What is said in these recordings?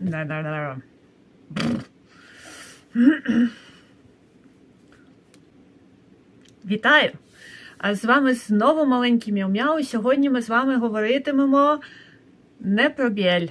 Да-да-да. Вітаю! А з вами знову маленький Мяу-Мяу. Сьогодні ми з вами говоритимемо не про біль.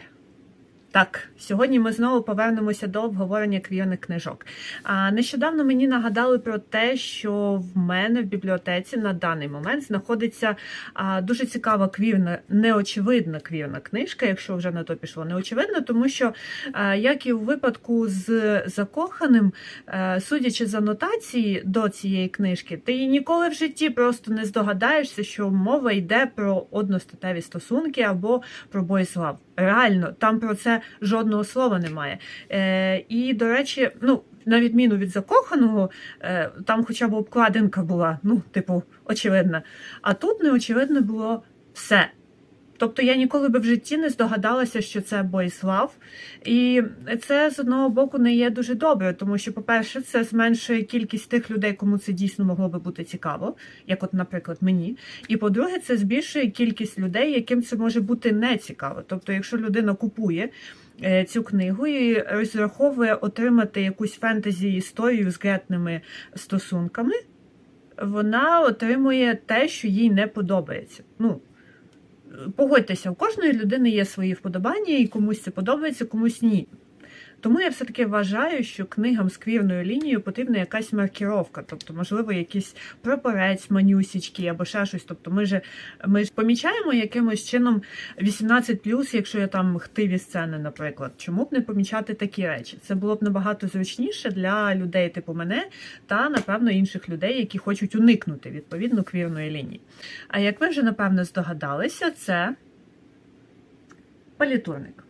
Так, сьогодні ми знову повернемося до обговорення квірних книжок. А нещодавно мені нагадали про те, що в мене в бібліотеці на даний момент знаходиться а, дуже цікава квірна, неочевидна квірна книжка, якщо вже на то пішло неочевидно, тому що, а, як і у випадку з закоханим, а, судячи з анотації до цієї книжки, ти ніколи в житті просто не здогадаєшся, що мова йде про одностатеві стосунки або про Боїслав. Реально, там про це жодного слова немає. Е, І, до речі, ну, на відміну від закоханого, е, там хоча б обкладинка була, ну, типу, очевидна. А тут неочевидно було все. Тобто я ніколи би в житті не здогадалася, що це Боїслав. І це з одного боку не є дуже добре, тому що, по-перше, це зменшує кількість тих людей, кому це дійсно могло би бути цікаво, як, от, наприклад, мені. І по-друге, це збільшує кількість людей, яким це може бути не цікаво. Тобто, якщо людина купує е, цю книгу і розраховує отримати якусь фентезі історію з гетними стосунками, вона отримує те, що їй не подобається. Ну, погодьтеся, у кожної людини є свої вподобання, і комусь це подобається, комусь ні. Тому я все-таки вважаю, що книгам з квірною лінією потрібна якась маркіровка, тобто, можливо, якийсь прапорець, манюсічки або ще щось. Тобто, ми ж ми ж помічаємо якимось чином 18+, якщо я там хтиві сцени, наприклад. Чому б не помічати такі речі? Це було б набагато зручніше для людей, типу мене, та напевно інших людей, які хочуть уникнути відповідно квірної лінії. А як ви вже напевно здогадалися, це палітурник.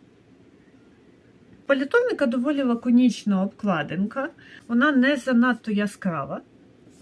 Політурника доволі лаконічна обкладинка, вона не занадто яскрава.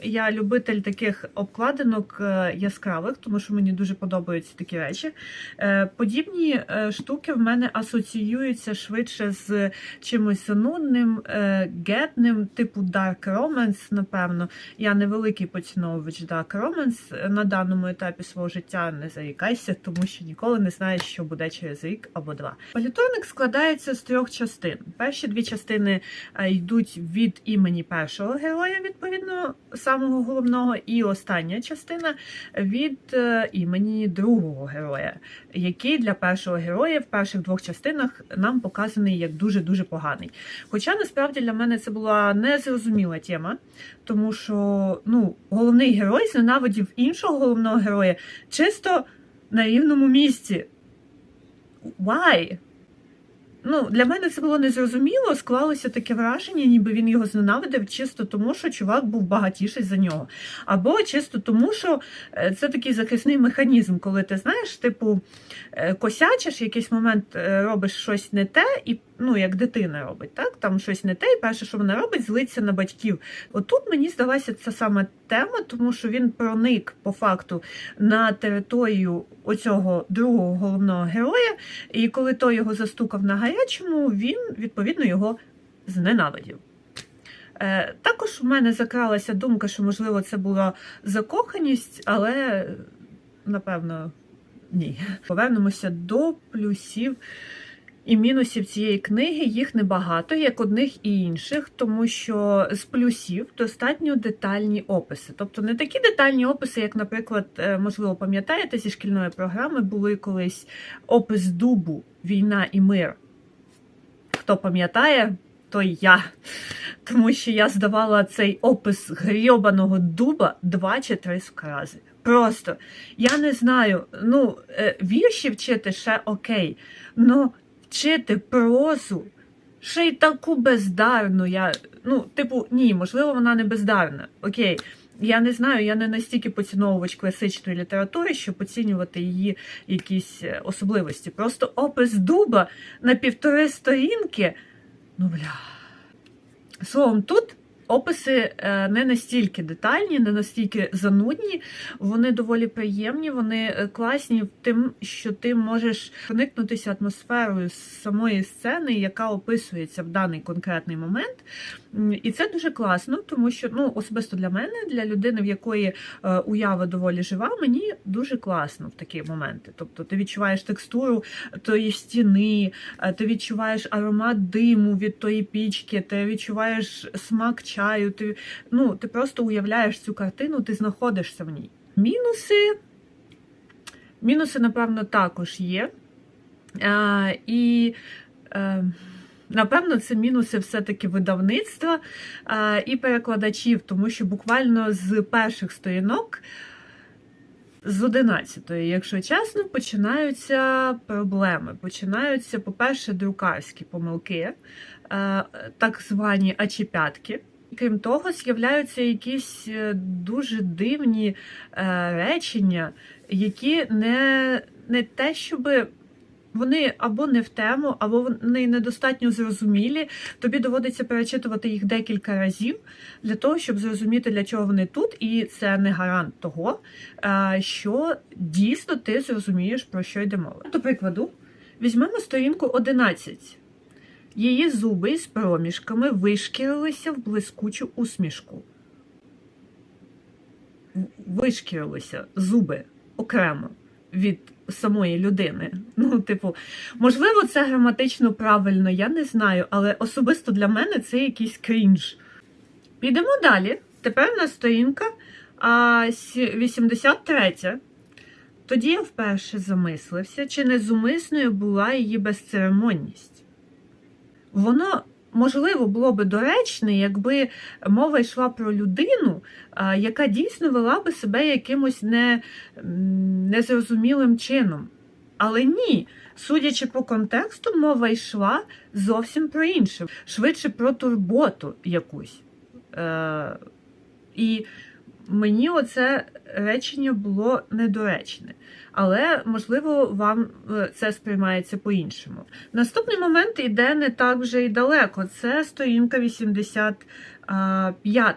Я любитель таких обкладинок е, яскравих, тому що мені дуже подобаються такі речі. Е, Подібні е, штуки в мене асоціюються швидше з чимось занудним, е, гетним, типу Dark Romance, напевно. Я не великий поціновувач Dark Romance на даному етапі свого життя, не зарікайся, тому що ніколи не знаєш, що буде через рік або два. Політурник складається з трьох частин. Перші дві частини йдуть від імені першого героя, відповідно, самого головного, і остання частина від е, імені другого героя, який для першого героя в перших двох частинах нам показаний як дуже-дуже поганий. Хоча насправді для мене це була незрозуміла тема, тому що ну, головний герой зненавидів іншого головного героя чисто на рівному місці. Why? Ну, для мене це було незрозуміло, склалося таке враження, ніби він його зненавидив чисто тому, що чувак був багатіший за нього. Або чисто тому, що е, це такий захисний механізм, коли ти знаєш, типу, е, косячиш, якийсь момент е, робиш щось не те, і ну, як дитина робить, так? Там щось не те, і перше, що вона робить, злиться на батьків. Отут мені здалася ця саме тема, тому що він проник по факту на територію оцього другого головного героя, і коли той його застукав на гарячому, він відповідно його зненавидів. Е, Також в мене закралася думка, що, можливо, це була закоханість, але напевно ні. Повернемося до плюсів і мінусів цієї книги. Їх небагато, як одних і інших, тому що з плюсів достатньо детальні описи. Тобто не такі детальні описи, як, наприклад, е, можливо, пам'ятаєте, зі шкільної програми були колись опис дубу, війна і мир. Хто пам'ятає, той я. Тому що я здавала цей опис грьобаного дуба два чи три рази. Просто я не знаю. Ну, е, вірші вчити ще окей. Ну, вчити прозу, ще й таку бездарну. Я, ну, типу, ні, можливо, вона не бездарна. Окей. Я не знаю, я не настільки поціновувач класичної літератури, щоб оцінювати її якісь е, особливості. Просто опис дуба на півтори сторінки. Ну, бля. Словом, тут Описи е, не настільки детальні, не настільки занудні, вони доволі приємні, вони е, класні тим, що ти можеш проникнутися атмосферою самої сцени, яка описується в даний конкретний момент. І це дуже класно, тому що ну особисто для мене, для людини, в якої е, уява доволі жива, мені дуже класно в такі моменти. Тобто ти відчуваєш текстуру тої стіни, ти відчуваєш аромат диму від тої пічки, ти відчуваєш смак чаю. Ти ну ти просто уявляєш цю картину, ти знаходишся в ній. Мінуси. Мінуси, напевно, також є. Е, і е, Напевно, це мінуси все-таки видавництва е, і перекладачів, тому що буквально з перших сторінок, з 11-ї, якщо чесно, починаються проблеми. Починаються, по-перше, друкарські помилки, е, так звані ачіпятки. Крім того, з'являються якісь е, дуже дивні е, речення, які не, не те, щоби вони або не в тему, або вони недостатньо зрозумілі. Тобі доводиться перечитувати їх декілька разів для того, щоб зрозуміти, для чого вони тут, і це не гарант того, е, що дійсно ти зрозумієш, про що йде мова. До прикладу, візьмемо сторінку 11. Її зуби з проміжками вишкірилися в блискучу усмішку. Вишкірилися зуби окремо від самої людини. Ну, типу, можливо, це граматично правильно, я не знаю, але особисто для мене це якийсь крінж. Підемо далі. Тепер у нас сторінка а, 83. Тоді я вперше замислився, чи не зумисною була її безцеремонність. Воно, можливо, було би доречне, якби мова йшла про людину, яка дійсно вела би себе якимось не, незрозумілим чином. Але ні, судячи по контексту, мова йшла зовсім про інше, швидше про турботу якусь. Е, і мені оце речення було недоречне. Але, можливо, вам е, це сприймається по-іншому. Наступний момент йде не так вже й далеко. Це сторінка 85.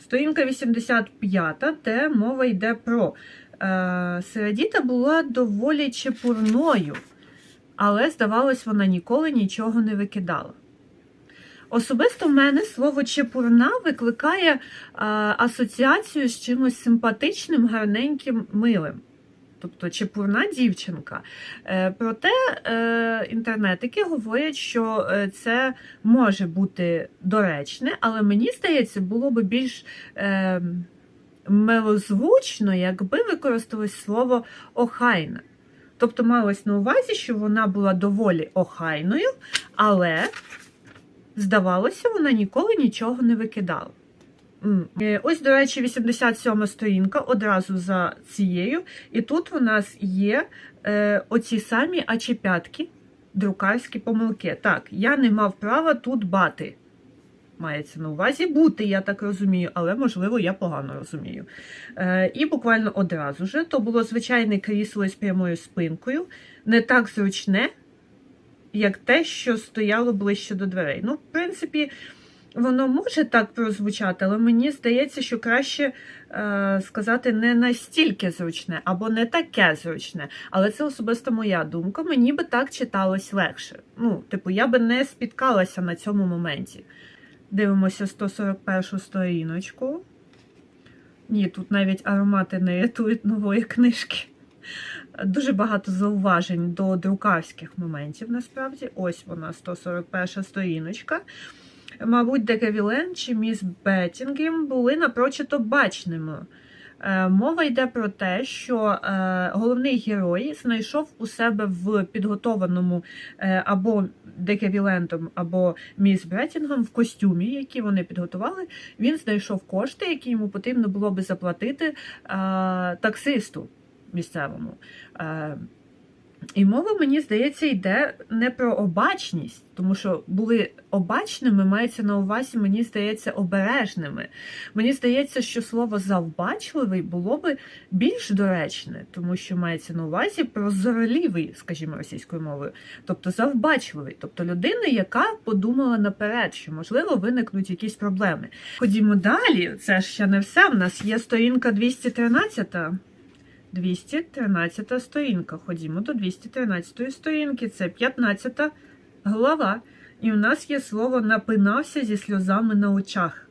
Сторінка 85, де мова йде про е, Середіта була доволі чепурною, але, здавалось, вона ніколи нічого не викидала. Особисто в мене слово чепурна викликає асоціацію з чимось симпатичним, гарненьким, милим. Тобто чепурна дівчинка. Е, проте е, інтернетики говорять, що е, це може бути доречне, але мені здається, було б більш милозвучно, якби використалось слово охайна. Тобто малось на увазі, що вона була доволі охайною, але, здавалося, вона ніколи нічого не викидала. Е, Ось, до речі, 87 сторінка одразу за цією. І тут у нас є е, оці самі ачіпятки, друкарські помилки. Так, я не мав права тут бати. Мається на увазі бути, я так розумію, але, можливо, я погано розумію. Е, і буквально одразу же то було звичайне крісло з прямою спинкою, не так зручне, як те, що стояло ближче до дверей. Ну, в принципі, воно може так прозвучати, але мені здається, що краще е, сказати не настільки зручне або не таке зручне. Але це особисто моя думка. Мені би так читалось легше. Ну, типу, я би не спіткалася на цьому моменті. Дивимося 141 сторіночку. Ні, тут навіть аромати не рятують нової книжки. Дуже багато зауважень до друкарських моментів, насправді. Ось вона, 141 сторіночка. Мабуть, Декавілен чи міс Беттінгем були напрочито бачними. Е, Мова йде про те, що е, головний герой знайшов у себе в підготованому е, або Декавілентом, або міс Бреттінгом в костюмі, який вони підготували. Він знайшов кошти, які йому потрібно було би заплатити таксисту місцевому. Е, І мова, мені здається, йде не про обачність, тому що були обачними, мається на увазі, мені здається, обережними. Мені здається, що слово завбачливий було би більш доречне, тому що мається на увазі прозорливий, скажімо, російською мовою, тобто завбачливий, тобто людина, яка подумала наперед, що можливо виникнуть якісь проблеми. Ходімо далі, це ж ще не все. У нас є сторінка 213. 213 сторінка. Ходімо до 213 сторінки. Це 15 глава. І у нас є слово напинався зі сльозами на очах.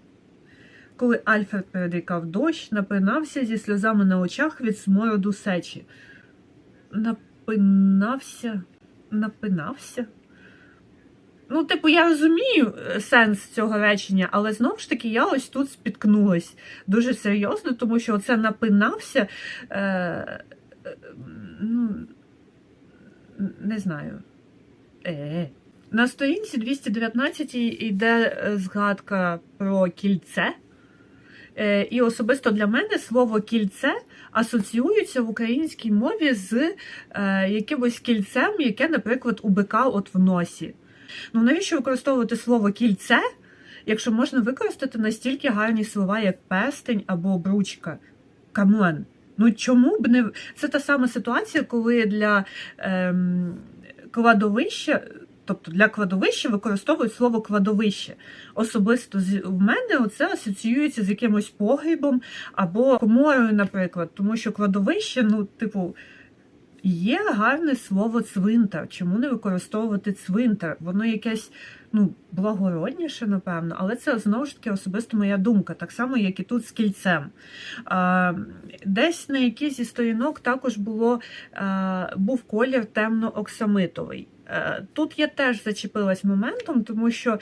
Коли Альфред передрікав дощ, напинався зі сльозами на очах від смороду сечі. Напинався. Напинався. Ну, типу, я розумію е, сенс цього речення, але знову ж таки я ось тут спіткнулась дуже серйозно, тому що оце напинався. Е, е, ну, не знаю. Е. На сторінці 219 йде е, згадка про кільце. Е, І особисто для мене слово кільце асоціюється в українській мові з е, якимось кільцем, яке, наприклад, у бика от в носі. Ну навіщо використовувати слово кільце, якщо можна використати настільки гарні слова, як перстень або обручка? Камон. Ну чому б не це та сама ситуація, коли для ем, кладовища, тобто для кладовища використовують слово кладовище. Особисто в мене оце асоціюється з якимось погрібом або коморою, наприклад, тому що кладовище, ну, типу. Є гарне слово цвинтар. Чому не використовувати цвинтар? Воно якесь ну, благородніше, напевно, але це знову ж таки особисто моя думка, так само, як і тут з кільцем. Десь на якійсь зі сторінок також було, був колір темно-оксамитовий. Тут я теж зачепилась моментом, тому що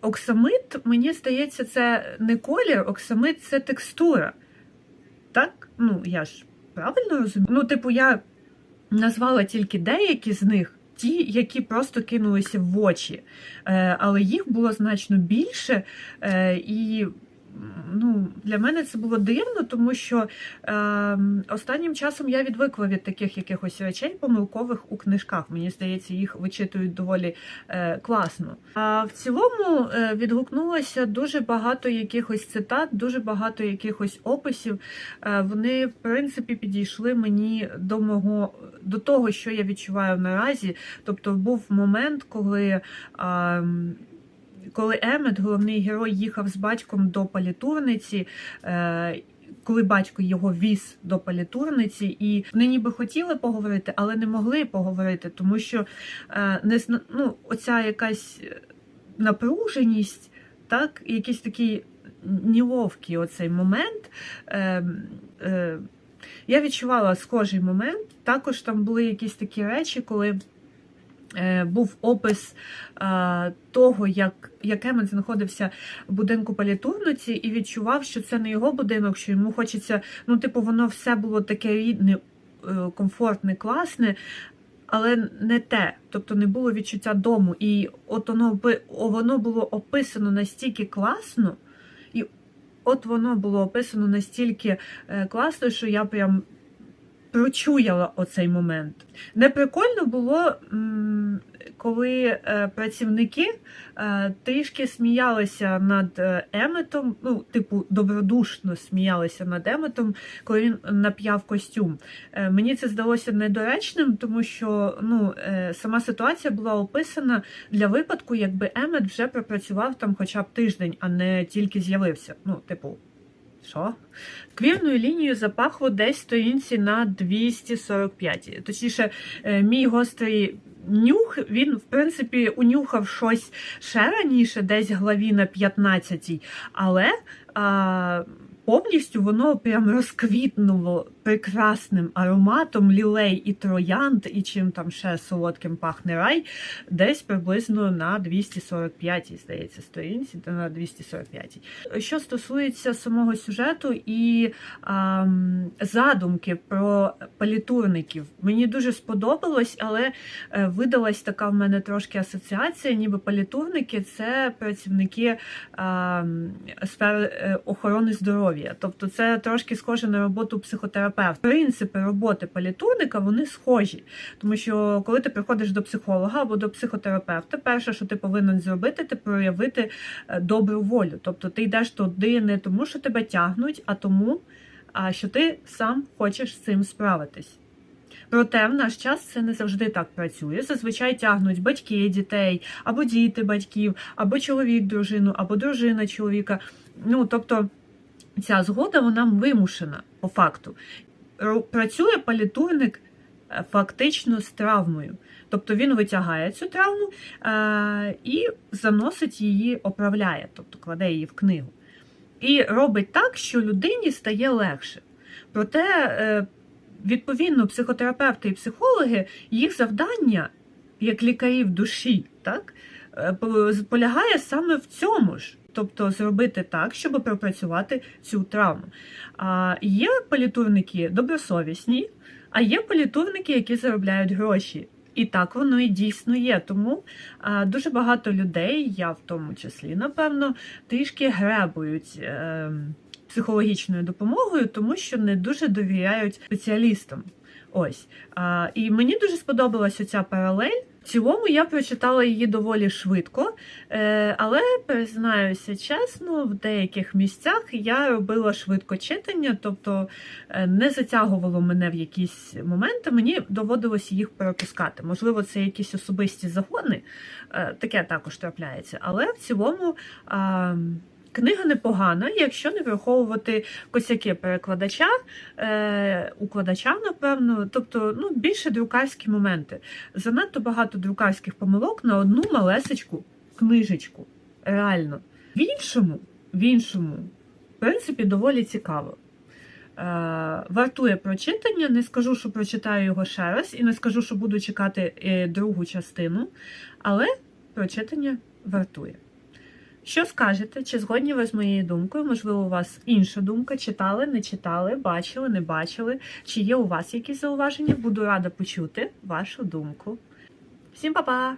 оксамит, мені здається, це не колір, оксамит це текстура. Так? Ну, я ж правильно розумію? Ну, типу, я назвала тільки деякі з них, ті, які просто кинулися в очі. Е, але їх було значно більше. Е, і ну, для мене це було дивно, тому що е, останнім часом я відвикла від таких якихось речей помилкових у книжках. Мені здається, їх вичитують доволі е, класно. А в цілому е, відгукнулося дуже багато якихось цитат, дуже багато якихось описів. Е, вони, в принципі, підійшли мені до мого до того, що я відчуваю наразі. Тобто, був момент, коли. М, коли Емет, головний герой, їхав з батьком до палітурниці, е, коли батько його віз до палітурниці, і вони ніби хотіли поговорити, але не могли поговорити, тому що е, не ну, оця якась напруженість, так, якийсь такий неловкий оцей момент. Е, е, я відчувала схожий момент. Також там були якісь такі речі, коли був опис е, того, як, як Емет знаходився в будинку палітурниці, і відчував, що це не його будинок, що йому хочеться, ну, типу, воно все було таке рідне, е, комфортне, класне. Але не те, тобто не було відчуття дому. І от воно воно було описано настільки класно, і от воно було описано настільки е, класно, що я прям прочуяла оцей момент. Неприкольно було, коли е, працівники е, трішки сміялися над е, Еметом, ну, типу, добродушно сміялися над Еметом, коли він нап'яв костюм. Мені це здалося недоречним, тому що ну, сама ситуація була описана для випадку, якби Емет вже пропрацював там хоча б тиждень, а не тільки з'явився. Ну, типу, що? Квірною лінією запахло десь сторінці на 245. Точніше, е, мій гострий нюх, він, в принципі, унюхав щось ще раніше, десь главі на 15, але а, повністю воно прям розквітнуло прекрасним ароматом лілей і троянд, і чим там ще солодким пахне рай, десь приблизно на 245-й, здається, сторінці, та на 245. Що стосується самого сюжету і ам, задумки про палітурників, мені дуже сподобалось, але е, видалась така в мене трошки асоціація, ніби палітурники це працівники ам, сфери е, охорони здоров'я. Здоров'я. Тобто, це трошки схоже на роботу психотерапевта. Принципи роботи палітурника вони схожі, тому що коли ти приходиш до психолога або до психотерапевта, перше, що ти повинен зробити, це проявити е, добру волю. Тобто ти йдеш туди не тому, що тебе тягнуть, а тому, що ти сам хочеш з цим справитись. Проте в наш час це не завжди так працює. Зазвичай тягнуть батьки дітей, або діти батьків, або чоловік дружину, або дружина чоловіка. Ну тобто ця згода вона вимушена по факту. Працює палітурник е, фактично з травмою. Тобто він витягає цю травму е, і заносить її, оправляє, тобто кладе її в книгу. І робить так, що людині стає легше. Проте, е, відповідно, психотерапевти і психологи, їх завдання, як лікарів душі, так, полягає саме в цьому ж. Тобто зробити так, щоб пропрацювати цю травму. А є політурники добросовісні, а є політурники, які заробляють гроші. І так воно і дійсно є. Тому а, дуже багато людей, я в тому числі, напевно, трішки гребують е, психологічною допомогою, тому що не дуже довіряють спеціалістам. Ось. А, і мені дуже сподобалася ця паралель. В цілому я прочитала її доволі швидко, е, але признаюся чесно, в деяких місцях я робила швидко читання, тобто е, не затягувало мене в якісь моменти, мені доводилось їх перепускати. Можливо, це якісь особисті загони, е, таке також трапляється. Але в цілому книга непогана, якщо не враховувати косяки перекладача, е, укладача, напевно, тобто ну, більше друкарські моменти. Занадто багато друкарських помилок на одну малесечку книжечку. Реально. В іншому, в іншому, в принципі, доволі цікаво. Е, вартує прочитання. Не скажу, що прочитаю його ще раз, і не скажу, що буду чекати е, другу частину, але прочитання вартує. Що скажете? Чи згодні ви з моєю думкою? Можливо, у вас інша думка? Читали, не читали, бачили, не бачили? Чи є у вас якісь зауваження? Буду рада почути вашу думку. Всім па-па!